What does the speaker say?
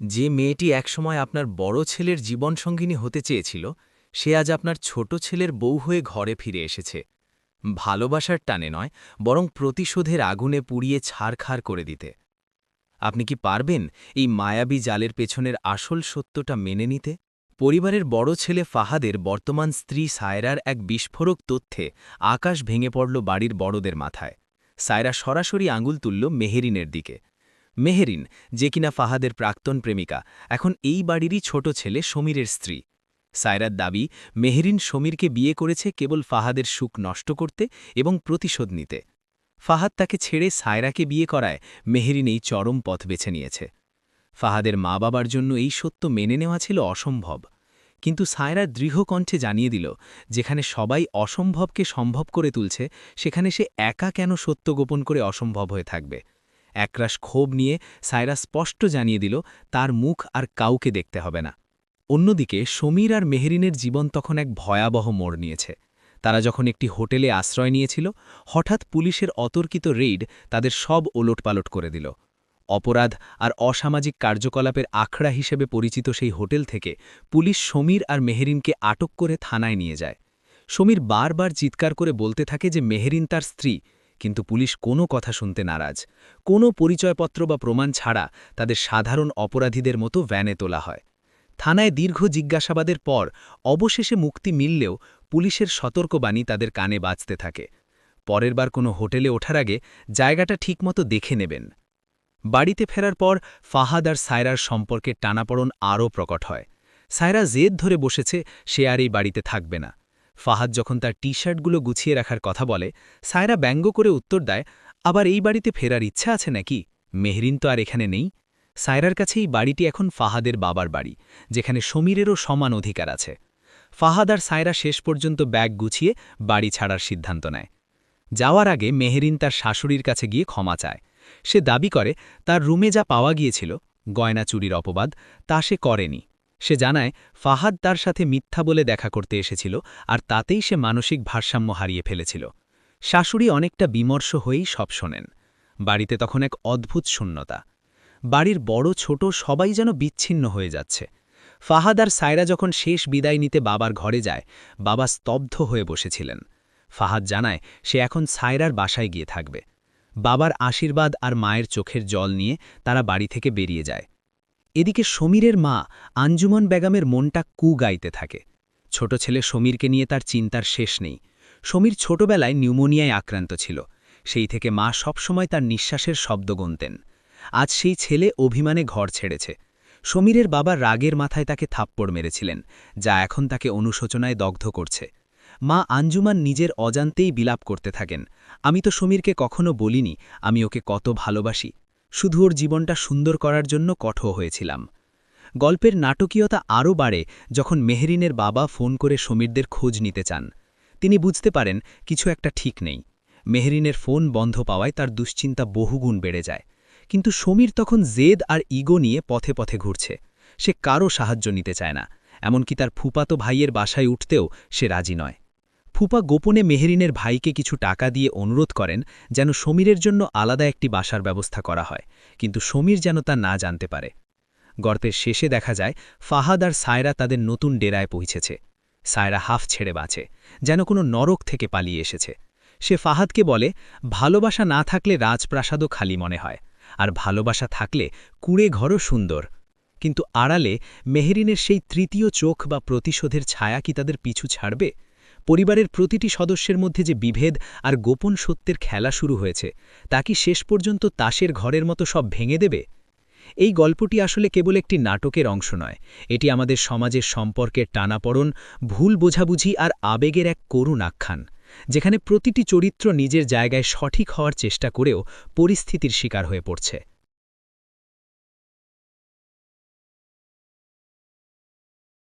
যে মেয়েটি একসময় আপনার বড় ছেলের জীবনসঙ্গিনী হতে চেয়েছিল, সে আজ আপনার ছোট ছেলের বউ হয়ে ঘরে ফিরে এসেছে। ভালোবাসার টানে নয়, বরং প্রতিশোধের আগুনে পুড়িয়ে ছাড়খাড় করে দিতে। আপনি কি পারবেন এই মায়াবী জালের পেছনের আসল সত্যটা মেনে নিতে? পরিবারের বড় ছেলে ফাহাদের বর্তমান স্ত্রী সায়রার এক বিস্ফোরক তথ্যে আকাশ ভেঙে পড়ল বাড়ির বড়দের মাথায়। সায়রা সরাসরি আঙুল তুলল মেহেরিনের দিকে। মেহেরিন, যে কিনা ফাহাদের প্রাক্তন প্রেমিকা, এখন এই বাড়িরই ছোট ছেলে সমীরের স্ত্রী। সায়রার দাবি, মেহেরিন সমীরকে বিয়ে করেছে কেবল ফাহাদের সুখ নষ্ট করতে এবং প্রতিশোধ নিতে। ফাহাদ তাকে ছেড়ে সায়রাকে বিয়ে করায় মেহেরিন এই চরম পথ বেছে নিয়েছে। ফাহাদের মা বাবার জন্য এই সত্য মেনে নেওয়া ছিল অসম্ভব। কিন্তু সায়রা দৃঢ় কণ্ঠে জানিয়ে দিল, যেখানে সবাই অসম্ভবকে সম্ভব করে তুলছে, সেখানে সে একা কেন সত্য গোপন করে অসম্ভব হয়ে থাকবে? একরাশ ক্ষোভ নিয়ে সায়রা স্পষ্ট জানিয়ে দিল, তার মুখ আর কাউকে দেখতে হবে না। অন্যদিকে সমীর আর মেহরিনের জীবন তখন এক ভয়াবহ মোড় নিয়েছে। তারা যখন একটি হোটেলে আশ্রয় নিয়েছিল, হঠাৎ পুলিশের অতর্কিত রেইড তাদের সব ওলটপালট করে দিল। অপরাধ আর অসামাজিক কার্যকলাপের আখড়া হিসেবে পরিচিত সেই হোটেল থেকে পুলিশ সমীর আর মেহেরিনকে আটক করে থানায় নিয়ে যায়। সমীর বারবার চিৎকার করে বলতে থাকে যে মেহেরিন তার স্ত্রী। কিন্তু পুলিশ কোনো কথা শুনতে নারাজ। কোনো পরিচয়পত্র বা প্রমাণ ছাড়া তাদের সাধারণ অপরাধীদের মতো ভ্যানে তোলা হয়। থানায় দীর্ঘ জিজ্ঞাসাবাদের পর অবশেষে মুক্তি মিললেও পুলিশের সতর্কবাণী তাদের কানে বাজতে থাকে। পরের বার কোনো হোটেলে ওঠার আগে জায়গাটা ঠিকমতো দেখে নেবেন। বাড়িতে ফেরার পর ফাহাদ আর সায়রার সম্পর্কে টানাপড়ন আরও প্রকট হয়। সায়রা জেদ ধরে বসেছে, সে আর এই বাড়িতে থাকবে না। ফাহাদ যখন তার টি শার্টগুলো গুছিয়ে রাখার কথা বলে, সায়রা ব্যঙ্গ করে উত্তর দেয়, আবার এই বাড়িতে ফেরার ইচ্ছা আছে নাকি? মেহরিন তো আর এখানে নেই। সায়রার কাছে এই বাড়িটি এখন ফাহাদের বাবার বাড়ি, যেখানে সমীরেরও সমান অধিকার আছে। ফাহাদ আর সায়রা শেষ পর্যন্ত ব্যাগ গুছিয়ে বাড়ি ছাড়ার সিদ্ধান্ত নেয়। যাওয়ার আগে মেহরিন তার শাশুড়ির কাছে গিয়ে ক্ষমা চায়। সে দাবি করে, তার রুমে যা পাওয়া গিয়েছিল, গয়না চুরির অপবাদ, তা সে করেনি। সে জানায়, ফাহাদ তার সাথে মিথ্যা বলে দেখা করতে এসেছিল আর তাতেই সে মানসিক ভারসাম্য হারিয়ে ফেলেছিল। শাশুড়ি অনেকটা বিমর্ষ হয়েই সব শোনেন। বাড়িতে তখন এক অদ্ভুত শূন্যতা। বাড়ির বড় ছোট সবাই যেন বিচ্ছিন্ন হয়ে যাচ্ছে। ফাহাদ আর সায়রা যখন শেষ বিদায় নিতে বাবার ঘরে যায়, বাবা স্তব্ধ হয়ে বসেছিলেন। ফাহাদ জানায়, সে এখন সায়রার বাসায় গিয়ে থাকবে। বাবার আশীর্বাদ আর মায়ের চোখের জল নিয়ে তারা বাড়ি থেকে বেরিয়ে যায়। এদিকে সমীরের মা আঞ্জুমন বেগমের মনটা কু গাইতে থাকে। ছোট ছেলে সমীরকে নিয়ে তার চিন্তার শেষ নেই। সমীর ছোটবেলায় নিউমোনিয়ায় আক্রান্ত ছিল। সেই থেকে মা সবসময় তার নিঃশ্বাসের শব্দ গুনতেন। আজ সেই ছেলে অভিমানে ঘর ছেড়েছে। সমীরের বাবা রাগের মাথায় তাকে থাপ্পড় মেরেছিলেন, যা এখন তাকে অনুশোচনায় দগ্ধ করছে। মা আঞ্জুমান নিজের অজান্তেই বিলাপ করতে থাকেন, আমি তো সমীরকে কখনো বলিনি, আমি ওকে কত ভালোবাসি শুধু ওর জীবনটা সুন্দর করার জন্য কঠো হয়েছিলাম। গল্পের নাটকীয়তা আরও বাড়ে যখন মেহরিনের বাবা ফোন করে সমীরদের খোঁজ নিতে চান। তিনি বুঝতে পারেন কিছু একটা ঠিক নেই। মেহরিনের ফোন বন্ধ পাওয়ায় তার দুশ্চিন্তা বহুগুণ বেড়ে যায়। কিন্তু সমীর তখন জেদ আর ইগো নিয়ে পথে পথে ঘুরছে। সে কারও সাহায্য নিতে চায় না, এমনকি তার ফুপাতো ভাইয়ের বাসায় উঠতেও সে রাজি নয়। ফুপা গোপনে মেহেরিনের ভাইকে কিছু টাকা দিয়ে অনুরোধ করেন যেন সমীরের জন্য আলাদা একটি বাসার ব্যবস্থা করা হয়, কিন্তু সমীর যেন তা না জানতে পারে। গর্তের শেষে দেখা যায়, ফাহাদ আর সায়রা তাদের নতুন ডেরায় পৌঁছেছে। সায়রা হাফ ছেড়ে বাঁচে, যেন কোনো নরক থেকে পালিয়ে এসেছে। সে ফাহাদকে বলে, ভালোবাসা না থাকলে রাজপ্রাসাদও খালি মনে হয়, আর ভালোবাসা থাকলে কুড়ে ঘরও সুন্দর। কিন্তু আড়ালে মেহেরিনের সেই তৃতীয় চোখ বা প্রতিশোধের ছায়া কি তাদের পিছু ছাড়বে? পরিবারের প্রতিটি সদস্যের মধ্যে যে বিভেদ আর গোপন সত্যের খেলা শুরু হয়েছে, তা কি শেষ পর্যন্ত তাসের ঘরের মতো সব ভেঙে দেবে? এই গল্পটি আসলে কেবল একটি নাটকের অংশ নয়, এটি আমাদের সমাজের সম্পর্কের টানাপড়ন, ভুল বোঝাবুঝি আর আবেগের এক করুণ আখ্যান, যেখানে প্রতিটি চরিত্র নিজের জায়গায় সঠিক হওয়ার চেষ্টা করেও পরিস্থিতির শিকার হয়ে পড়ছে।